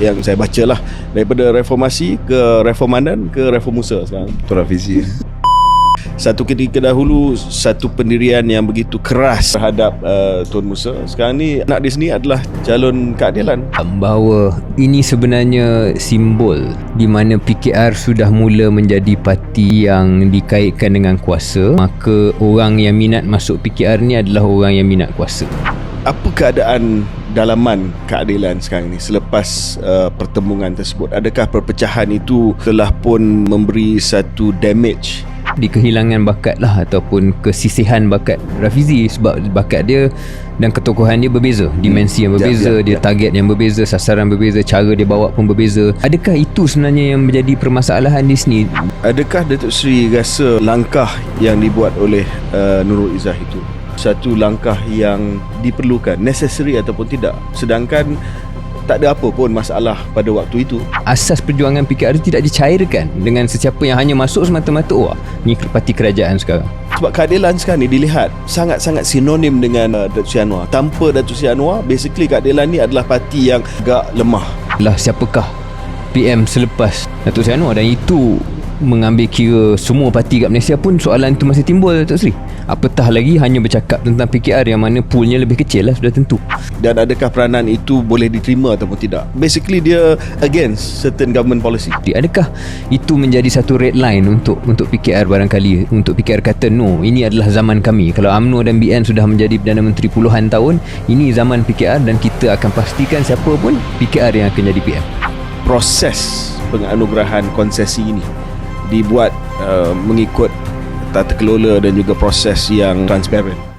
yang saya baca lah daripada reformasi ke reformanan ke reformusa sekarang. Tuan Hafizi satu ketika dahulu satu pendirian yang begitu keras terhadap uh, Tuan Musa sekarang ni anak dia sendiri adalah calon keadilan bahawa ini sebenarnya simbol di mana PKR sudah mula menjadi parti yang dikaitkan dengan kuasa. Maka orang yang minat masuk PKR ni adalah orang yang minat kuasa apa keadaan dalaman keadilan sekarang ni selepas uh, pertemuan tersebut? Adakah perpecahan itu telah pun memberi satu damage? Di kehilangan bakat lah ataupun kesisihan bakat Rafizi sebab bakat dia dan ketokohan dia berbeza. Dimensi yang Jap, berbeza jap, dia jap. target yang berbeza sasaran berbeza cara dia bawa pun berbeza. Adakah itu sebenarnya yang menjadi permasalahan di sini? Adakah Datuk Seri rasa langkah yang dibuat oleh uh, Nurul Izzah itu satu langkah yang diperlukan necessary ataupun tidak. Sedangkan tak ada apa pun masalah pada waktu itu. Asas perjuangan PKR tidak dicairkan dengan sesiapa yang hanya masuk semata-mata. Wah ni parti kerajaan sekarang. Sebab keadilan sekarang ni dilihat sangat-sangat sinonim dengan uh, Datuk Seri Anwar. Tanpa Datuk Seri Anwar basically keadilan ni adalah parti yang agak lemah. Lah siapakah PM selepas Datuk Seri Anwar? Dan itu mengambil kira semua parti kat Malaysia pun soalan itu masih timbul Datuk Seri apatah lagi hanya bercakap tentang PKR yang mana poolnya lebih kecil lah sudah tentu. Dan adakah peranan itu boleh diterima ataupun tidak? Basically dia against certain government policy. Jadi, adakah itu menjadi satu red line untuk untuk PKR barangkali? Untuk PKR kata no ini adalah zaman kami. Kalau AMNO dan BN sudah menjadi Perdana Menteri puluhan tahun ini zaman PKR dan kita akan pastikan siapa pun PKR yang akan jadi PM proses penganugerahan konsesi ini dibuat uh, mengikut tata kelola dan juga proses yang transparent